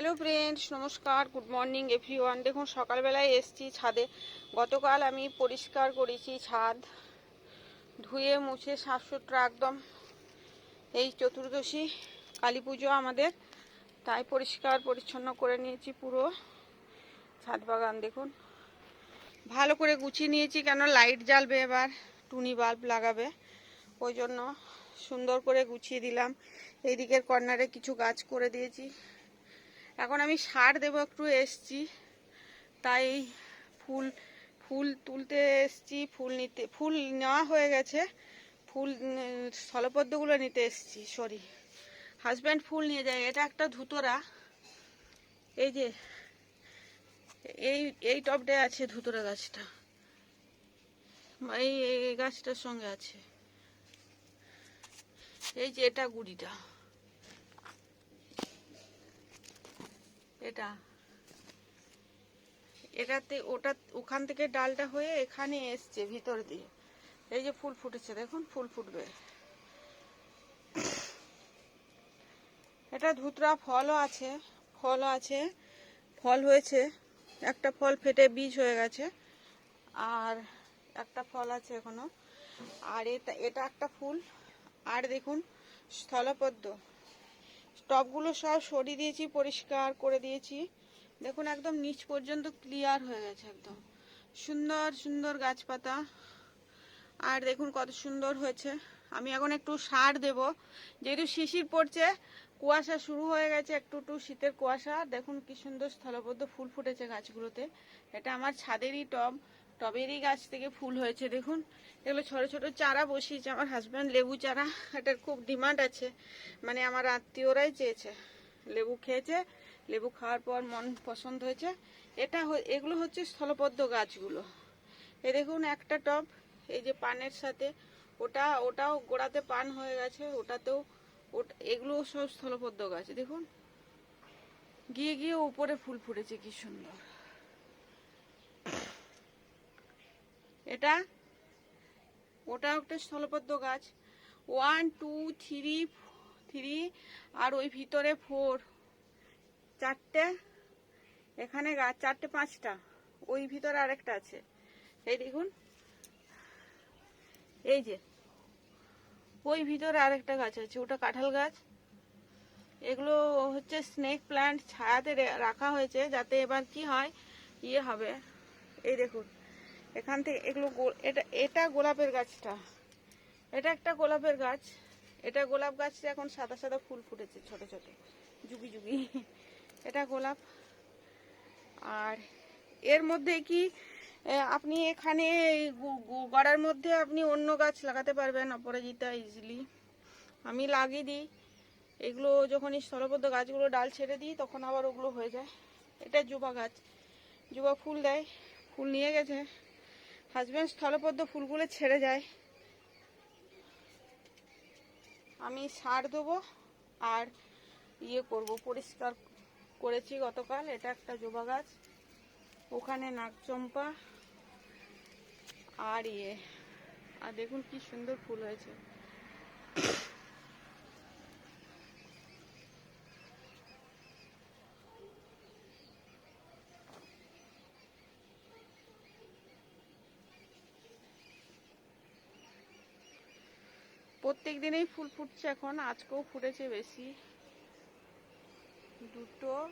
Hello friends নমস্কার good morning everyone দেখুন, সকালবেলায় এসছি ছাদে। গতকাল আমি পরিষ্কার করেছি ছাদ। ধুয়ে, মুছে সাফ সুতরা একদম এই চতুর্দশী, কালী পুজো আমাদের। তাই পরিষ্কার, পরিচ্ছন্ন করে নিয়েছি পুরো ছাদ বাগান, দেখুন। ভালো করে গুছিয়ে নিয়েছি, কেন লাইট জ্বালবে এবার, টুনি বাল্ব লাগাবে। ওই জন্য সুন্দর করে গুছিয়ে দিলাম। এই দিকের কর্নারে কিছু গাছ করে দিয়েছি। এখন আমি সার দেবো একটু, এসছি। তাই ফুল ফুল তুলতে এসছি, ফুল নিতে, ফুল নেওয়া হয়ে গেছে। ফুল, স্থলপদ্মগুলো নিতে এসছি সরি হাজব্যান্ড ফুল নিয়ে যায়, এটা একটা ধুতরা। এই যে, এই এই টবটায় আছে ধুতরা গাছটা। এই গাছটার সঙ্গে আছে। এই যে, এটা গুড়িটা। এটা। এটাতে, ওটা, ওখান থেকে ডালটা হয়ে এখানে এসছে, ভিতর দিয়ে। এই যে ফুল ফুটেছে, দেখুন, ফুল ফুটবে। এটা ধুতরা ফলও আছে ফলও আছে, ফল হয়েছে। একটা ফল ফেটে বীজ হয়ে গেছে, আর একটা ফল আছে এখনও। আর এটা এটা একটা ফুল। আর দেখুন, স্থলপদ্ম। টবগুলো সব সরিয়ে দিয়েছি, পরিষ্কার করে দিয়েছি। দেখুন, একদম নিচ পর্যন্ত ক্লিয়ার হয়ে গেছে একদম। সুন্দর সুন্দর গাছপাতা। আর দেখুন, কত সুন্দর হয়েছে। আমি এখন একটু সার দেব। যেহেতু শিশির পড়ছে, কুয়াশা শুরু হয়ে গেছে একটু একটু শীতের কুয়াশা। দেখুন, কি সুন্দর স্থলবদ্ধ ফুল ফুটেছে গাছগুলোতে। এটা আমার ছাদেরই টব টবেরই গাছ থেকে ফুল হয়েছে, দেখুন। এগুলো ছোট ছোট চারা বসিয়েছে, আমার হাজব্যান্ড লেবু চারা। এটার খুব ডিমান্ড আছে। মানে আমার আত্মীয়রাই চেয়েছে। লেবু খেয়েছে, লেবু খাওয়ার পর মন পছন্দ হয়েছে। এটা এগুলো হচ্ছে স্থলপদ্ম গাছগুলো। এ দেখুন একটা টব, এই যে পানের সাথে। ওটা, ওটাও গোড়াতে পান হয়ে গেছে, ওটাতেও ওটা, এগুলো সব স্থলপদ্ম গাছ, দেখুন। গিয়ে গিয়ে উপরে ফুল ফুটেছে, কি সুন্দর। এটা? ওটা একটা স্থলপদ্ম গাছ। ওয়ান টু থ্রি থ্রি আর ওই ভিতরে ফোর চারটে? এখানে গাছ চারটে, পাঁচটা। ওই ভিতরে আরেকটা আছে। এই দেখুন। এই যে। ওই ভিতরে আরেকটা গাছ আছে। ওটা কাঁঠাল গাছ। এগুলো হচ্ছে স্নেক প্ল্যান্ট ছায়াতে রাখা হয়েছে যাতে এবার কি হয় ইয়ে হবে। এই দেখুন। এখান থেকে এগুলো এটা এটা গোলাপের গাছটা। এটা একটা গোলাপের গাছ। এটা গোলাপ গাছটা এখন সাদা সাদা ফুল ফুটেছে ছোট ছোট। যুগি যুগি। এটা গোলাপ। আর এর মধ্যে কি আপনি এখানে গড়ার মধ্যে আপনি অন্য গাছ লাগাতে পারবেন, অপরাজিতা ইজিলি আমি লাগিয়ে দিই। এগুলো যখন এই স্থলবদ্ধ গাছগুলো ডাল ছেড়ে দিই, তখন আবার ওগুলো হয়ে যায়। এটা জবা গাছ। জবা ফুল দেয়। ফুল নিয়ে গেছে। হাজব্যান্ড স্থলপদ্ম ফুলগুলো ছেড়ে যায়। আমি সার দেবো আর ইয়ে করব, পরিষ্কার করেছি গতকাল, এটা একটা জবা গাছ। ওখানে নাগচম্পা আর ইয়ে। আর দেখুন কি সুন্দর ফুল হয়েছে। প্রত্যেক দিনেই ফুল ফুটছে এখন, আজকেও ফুটেছে বেশি। দুটো,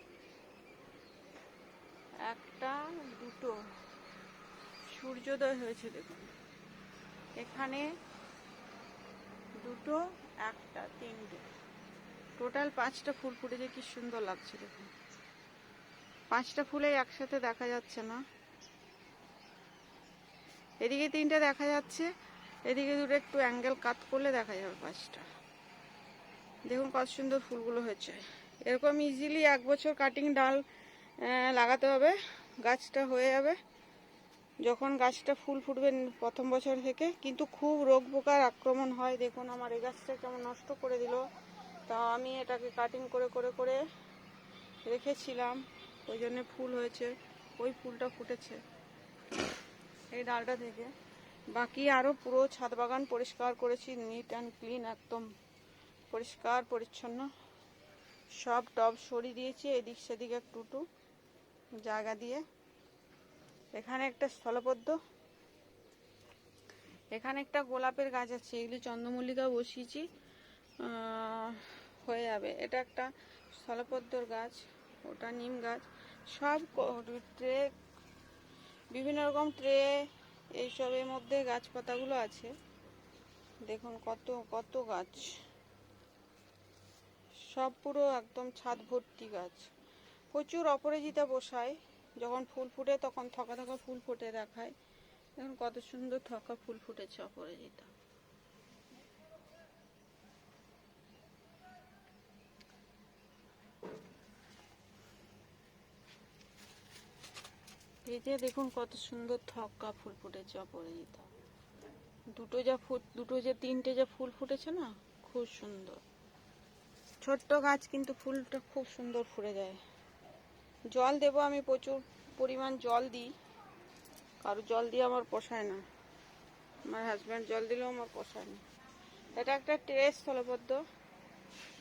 একটা, দুটো। সূর্যোদয় হয়েছে দেখুন। এখানে দুটো, একটা, তিনটে। টোটাল পাঁচটা ফুল ফুটেছে, কি সুন্দর লাগছে দেখুন। পাঁচটা ফুলে একসাথে দেখা যাচ্ছে না। এদিকে তিনটে দেখা যাচ্ছে। এদিকে দুটো একটু অ্যাঙ্গেল কাট করলে দেখা যাবে পাঁচটা দেখুন কত সুন্দর ফুলগুলো হয়েছে। এরকম ইজিলি এক বছর কাটিং ডাল লাগাতে হবে, গাছটা হয়ে যাবে। যখন গাছটা ফুল ফুটবে প্রথম বছর থেকে, কিন্তু খুব রোগ পোকার আক্রমণ হয়। দেখুন আমার এই গাছটা কেমন নষ্ট করে দিল। তা আমি এটাকে কাটিং করে করে করে রেখেছিলাম। ওই জন্য ফুল হয়েছে। ওই ফুলটা ফুটেছে এই ডালটা থেকে। বাকি আরও পুরো ছাদ বাগান পরিষ্কার করেছি নিট অ্যান্ড ক্লিন একদম পরিষ্কার, পরিচ্ছন্ন। সব টব সরিয়ে দিয়েছি, এদিক সেদিক একটু জায়গা দিয়ে। এখানে একটা স্থলপদ্ম, এখানে একটা গোলাপের গাছ আছে, এগুলি চন্দ্রমল্লিকা বসিয়েছি হয়ে যাবে। এটা একটা স্থলপদ্মর গাছ, ওটা নিম গাছ। সব ট্রে, বিভিন্ন রকম ট্রে এইসবের মধ্যে গাছ গাছপাতাগুলো আছে। দেখুন কত কত গাছ। সব পুরো একদম ছাদ ভর্তি গাছ। প্রচুর অপরাজিতা বসায়। যখন ফুল ফুটে তখন থকা থকা ফুল ফুটে দেখায়। দেখুন কত সুন্দর থকা ফুল ফুটেছে অপরাজিতা। এই যে দেখুন কত সুন্দর থকা ফুল ফুটেছে অপরাজিতা দুটো যা ফুট, দুটো যে তিনটে যে ফুল ফুটেছে না, খুব সুন্দর। ছোট্ট গাছ কিন্তু ফুলটা খুব সুন্দর ফুটে যায়। জল দেব আমি প্রচুর পরিমাণ জল দিই। কারও জল দিয়ে আমার পোষায় না। আমার হাজব্যান্ড জল দিলেও আমার পোষায় না। এটা একটা টেরেস স্থলবদ্ধ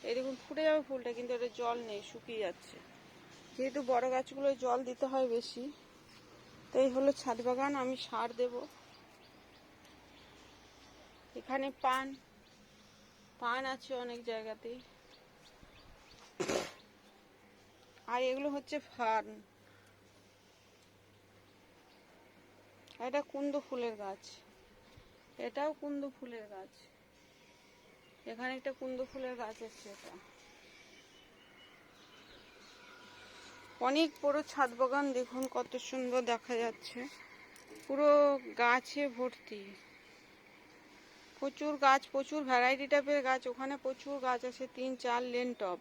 এই দেখুন ফুটে যাবে ফুলটা, কিন্তু এটা জল নেই, শুকিয়ে যাচ্ছে। যেহেতু বড় গাছগুলো জল দিতে হয় বেশি তো এই হলো ছাদ বাগান, আমি সার দেব। এখানে পান পান আছে অনেক জায়গাতেই। আর এগুলো হচ্ছে ফার্ন। এটা কুন্দ ফুলের গাছ। এটাও কুন্দ ফুলের গাছ। এখানে একটা কুন্দ ফুলের গাছ আছে এটা। অনেক বড় ছাদ বাগান, দেখুন কত সুন্দর দেখা যাচ্ছে। পুরো গাছে ভর্তি। প্রচুর গাছ, প্রচুর ভ্যারাইটি টাইপের গাছ। ওখানে প্রচুর গাছ আছে, তিন, চার লেন টব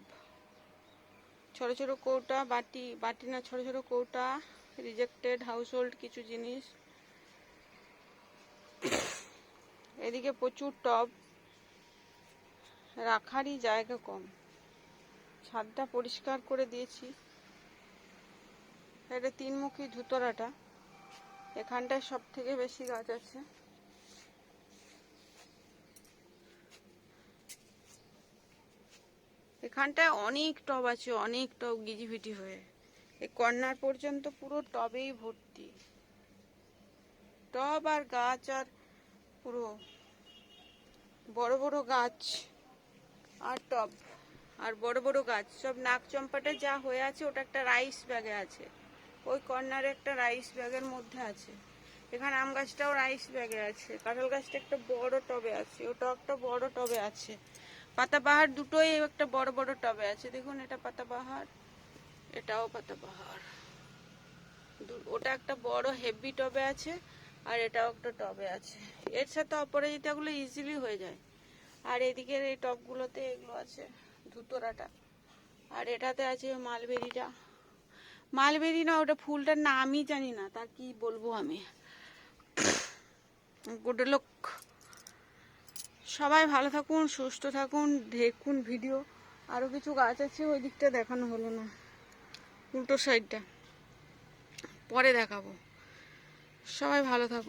ছোট ছোট কৌটা, বাটি বাটি না, ছোট ছোট কৌটা রিজেক্টেড হাউস হোল্ড কিছু জিনিস। এদিকে প্রচুর টব। রাখারই জায়গা কম। ছাদটা পরিষ্কার করে দিয়েছি। এটা তিনমুখী ধুতরাটা। এখানটায় সব থেকে বেশি গাছ আছে। এখানটায় অনেক টব আছে, অনেক টব গিজিভিটি হয়ে। এই কর্নার পর্যন্ত পুরো টবেই ভর্তি। টব আর গাছ আর পুরো বড় বড় গাছ আর টব আর বড় বড় গাছ। সব নাক চম্পাটা যা হয়ে আছে, ওটা একটা রাইস ব্যাগে আছে। ওই কর্নারে একটা রাইস ব্যাগের মধ্যে আছে। এখানে আম গাছটাও রাইস ব্যাগে আছে। কাঁঠাল গাছটা একটা বড় টবে আছে। ওটাও একটা বড় টবে আছে। পাতাবাহার দুটোই একটা বড় বড় টবে আছে। দেখুন, এটা পাতাবাহার, এটাও পাতাবাহার। ওটা একটা বড় হেভি টবে আছে আর এটাও একটা টবে আছে। এর সাথে অপরাজিতাগুলো ইজিলি হয়ে যায়। আর এদিকের এই টবগুলোতে এগুলো আছে, ধুতরাটা। আর এটাতে আছে মালবেরিটা। মালবেরি না, ওটা ফুলটার নামই জানি না, তা কি বলব আমি? গুড লোক। সবাই ভালো থাকুন, সুস্থ থাকুন, দেখুন ভিডিও। আরও কিছু গাছ আছে, ওই দিকটা দেখানো হলো না। উল্টো সাইডটা পরে দেখাবো। সবাই ভালো থাকুন।